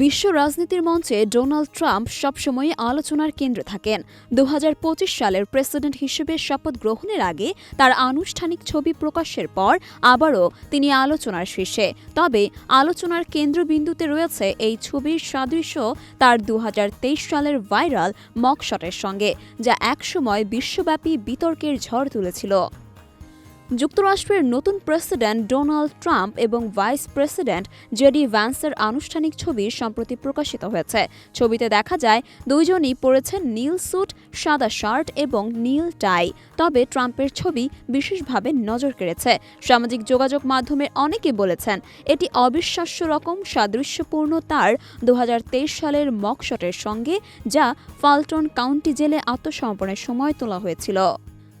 বিশ্ব রাজনীতির মঞ্চে ডোনাল্ড ট্রাম্প সবসময় আলোচনার কেন্দ্রে থাকেন। দু হাজার পঁচিশ সালের প্রেসিডেন্ট হিসেবে শপথ গ্রহণের আগে তার আনুষ্ঠানিক ছবি প্রকাশের পর আবারও তিনি আলোচনার শীর্ষে। তবে আলোচনার কেন্দ্রবিন্দুতে রয়েছে এই ছবির সাদৃশ্য তার দু হাজার তেইশ সালের ভাইরাল মকশটের সঙ্গে, যা একসময় বিশ্বব্যাপী বিতর্কের ঝড় তুলেছিল। যুক্তরাষ্ট্রের নতুন প্রেসিডেন্ট ডোনাল্ড ট্রাম্প এবং ভাইস প্রেসিডেন্ট জেডি ভ্যান্সের আনুষ্ঠানিক ছবি সম্প্রতি প্রকাশিত হয়েছে। ছবিতে দেখা যায়, দুইজনই পরেছেন নীল স্যুট, সাদা শার্ট এবং নীল টাই। তবে ট্রাম্পের ছবি বিশেষভাবে নজর কেড়েছে। সামাজিক যোগাযোগ মাধ্যমে অনেকে বলেছেন, এটি অবিশ্বাস্য রকম সাদৃশ্যপূর্ণ তার দু হাজার তেইশ সালের মকশটের সঙ্গে, যা ফাল্টন কাউন্টি জেলে আত্মসমর্পণের সময় তোলা হয়েছিল।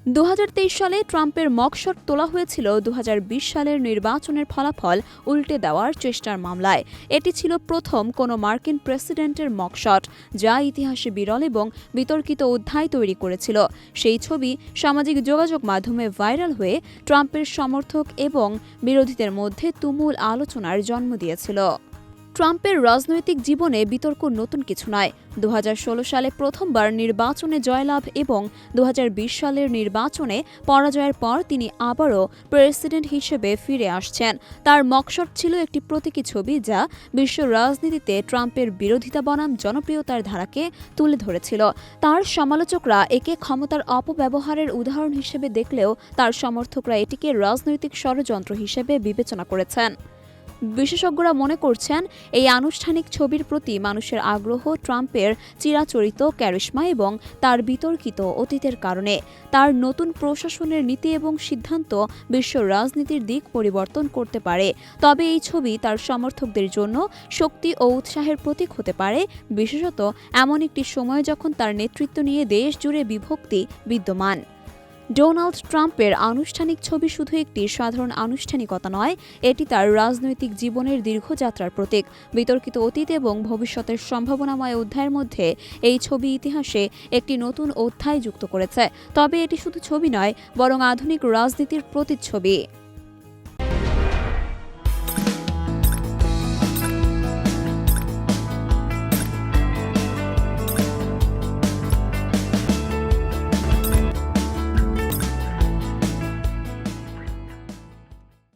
দুহাজার তেইশ সালে ট্রাম্পের মকশট তোলা হয়েছিল দুহাজার বিশ সালের নির্বাচনের ফলাফল উল্টে দেওয়ার চেষ্টার মামলায়। এটি ছিল প্রথম কোনো মার্কিন প্রেসিডেন্টের মকশট যা ইতিহাসে বিরল এবং বিতর্কিত অধ্যায় তৈরি করেছিল। সেই ছবি সামাজিক যোগাযোগ মাধ্যমে ভাইরাল হয়ে ট্রাম্পের সমর্থক এবং বিরোধীদের মধ্যে তুমুল আলোচনার জন্ম দিয়েছিল। ট্রাম্পের রাজনৈতিক জীবনে বিতর্ক নতুন কিছু নয়। দু সালে প্রথমবার নির্বাচনে জয়লাভ এবং দু হাজার বিশ সালের নির্বাচনে পরাজয়ের পর তিনি আবারও প্রেসিডেন্ট হিসেবে ফিরে আসছেন। তার মকশট ছিল একটি প্রতীকী ছবি যা বিশ্ব রাজনীতিতে ট্রাম্পের বিরোধিতা বনাম জনপ্রিয়তার ধারাকে তুলে ধরেছিল। তার সমালোচকরা একে ক্ষমতার অপব্যবহারের উদাহরণ হিসেবে দেখলেও তার সমর্থকরা এটিকে রাজনৈতিক ষড়যন্ত্র হিসেবে বিবেচনা করেছেন। বিশেষজ্ঞরা মনে করছেন, এই আনুষ্ঠানিক ছবির প্রতি মানুষের আগ্রহ ট্রাম্পের চিরাচরিত ক্যারিশমা এবং তার বিতর্কিত অতীতের কারণে। তার নতুন প্রশাসনের নীতি এবং সিদ্ধান্ত বিশ্ব রাজনীতির দিক পরিবর্তন করতে পারে। তবে এই ছবি তার সমর্থকদের জন্য শক্তি ও উৎসাহের প্রতীক হতে পারে। বিশেষত এমন একটি সময় যখন তার নেতৃত্ব নিয়ে দেশ জুড়ে বিভক্তি বিদ্যমান। ডোনাল্ড ট্রাম্পের আনুষ্ঠানিক ছবি শুধু একটি সাধারণ আনুষ্ঠানিকতা নয়, এটি তার রাজনৈতিক জীবনের দীর্ঘযাত্রার প্রতীক। বিতর্কিত অতীত এবং ভবিষ্যতের সম্ভাবনাময় অধ্যায়ের মধ্যে এই ছবি ইতিহাসে একটি নতুন অধ্যায় যুক্ত করেছে। তবে এটি শুধু ছবি নয়, বরং আধুনিক রাজনীতির প্রতিচ্ছবি।